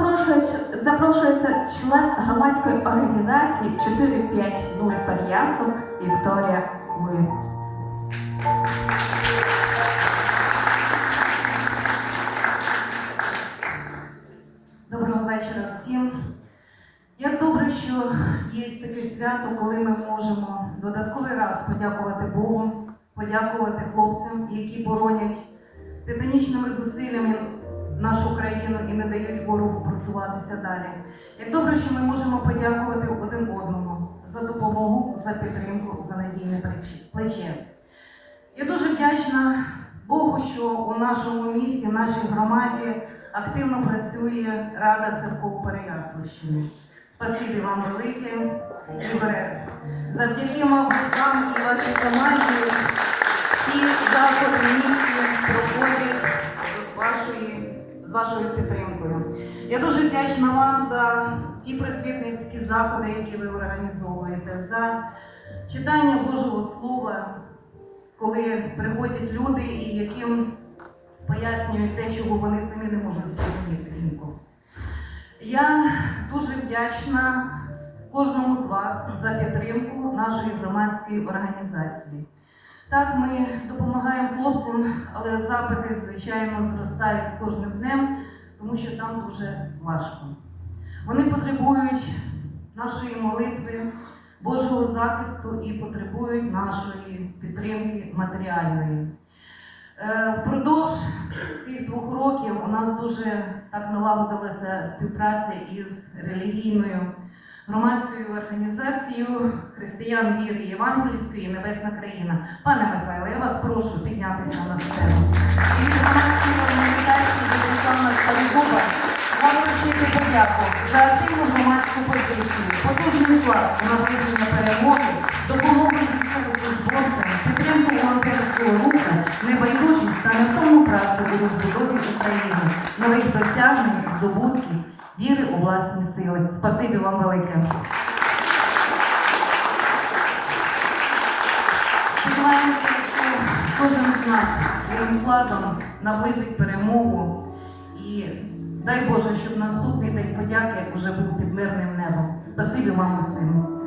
запрошується, запрошується член громадської організації 450 Переяслав Вікторія Гуль. Доброго вечора всім. Як добре, що є таке свято, коли ми можемо додатковий раз подякувати Богу, подякувати хлопцям, які боронять титанічними зусиллями нашу країну і не дають ворогу просуватися далі. Як добре, що ми можемо подякувати один одному за допомогу, за підтримку, за надійне плече-. Я дуже вдячна Богу, що у нашому місті, в нашій громаді активно працює Рада церков Переяславщини. Спасибі вам велике, Ігоре. Завдяки мабуть, вам і вашій команді вашою підтримкою. Я дуже вдячна вам за ті просвітницькі заходи, які ви організовуєте, за читання Божого Слова, коли приходять люди і яким пояснюють те, чого вони самі не можуть зрозуміти інколи. Я дуже вдячна кожному з вас за підтримку нашої громадської організації. Так, ми допомагаємо хлопцям, але запити, звичайно, зростають з кожним тому що там дуже важко. Вони потребують нашої молитви, Божого захисту і потребують нашої підтримки матеріальної. Е, Впродовж цих двох років у нас дуже так налагодилася співпраця із релігійною громадською організацією християн віри Євангельської Небесна країна. Пане Михайле, я вас прошу піднятися на сцену. І від громадської організації Владислава Старігуба вам вручити подяку за активну громадську позицію, потужний вклад у наближення перемоги, допомогу військовослужбовцям, підтримку волонтерського руху, небайдужість та невтомну працю у розбудові України, нових досягнень, здобутків, віри у власні сили. Спасибі вам велике. Кожен з нас своїм вкладом наблизить перемогу і дай Боже, щоб наступний день подяки вже був під мирним небом. Спасибі вам усім.